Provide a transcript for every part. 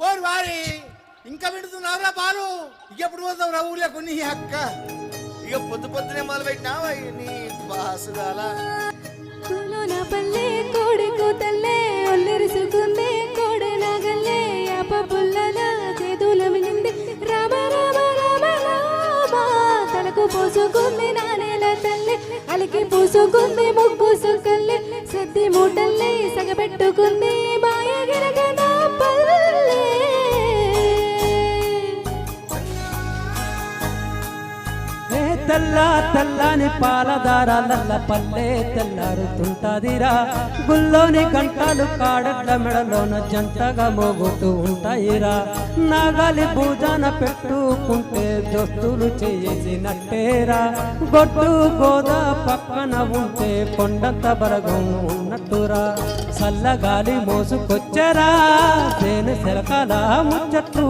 ఓరి వారి ఇంకా వింటున్నావురా పాలు ఇంకెప్పుడు పోతావు రా ఊళ్ళో కొన్ని అక్క? ఇక పొద్దు పొద్దునే మొదలు పెట్టినావా నీ బాసుగాల కులోన పల్లె కోడి కూతల్లే ఒల్లెరుసుకుంది కోడి నాగల్లే యాప పుల్లల చేతుల మినింది రామ రామ రామ రామ తలకు పోసుకుంది నానేల తల్లి అలికి పూసుకుంది ముగ్గు సుక్కల్లే. సద్ది మూటల్లే సగబెట్టుకుంది బాయ తెల్ల తెల్లని పాలదారాలల్ల పల్లె తెల్లారుతుంటదిరా గుల్లోని గంటలు కాడట్ల మెడలోన జంటగా మోగుతూ ఉంటాయిరా. నాగాలి భూజాన పెట్టుకుంటే దోస్తులు చేసినట్టేరా. గొడ్డు గోద పక్కన ఉంటే కొండంత బరగం ఉన్నట్టురా. చల్లగాలి మోసుకొచ్చరా. తేనె సెలకాల ముచ్చట్టు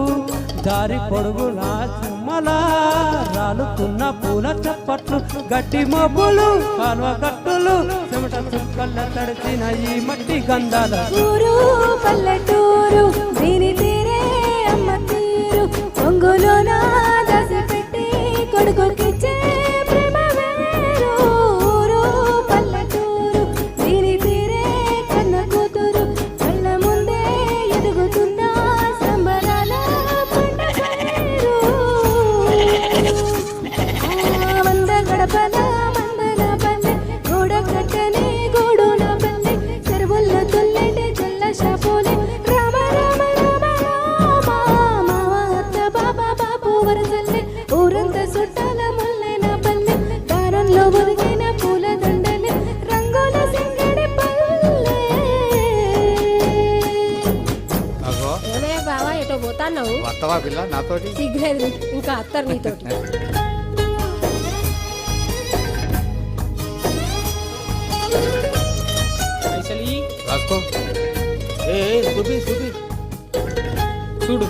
దారి పొడుగులా సింహలా రాలుతున్న పూల చప్పట్లు గట్టి మబ్బులు కాలువ కట్టులు చెమట చుక్కల తడిచిన ఈ మట్టి గంధాల పల్లెటూరు ఎటో పోతాన్నావు వస్తావా పిల్ల? నాతోటి? సిగ్గులేదు. ఇంకా అత్తరు నీతోటి. రాసుకో. ఏ ఏ, చూపి చూపి చూడు.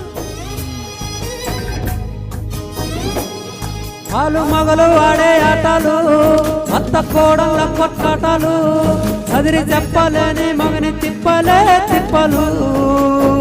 ఆలు మగలు ఆడే ఆటలు అత్త కోడళ్ళ కొట్లాటలు చదిరి చెప్పలేని మగని తిప్పలే తిప్పలు.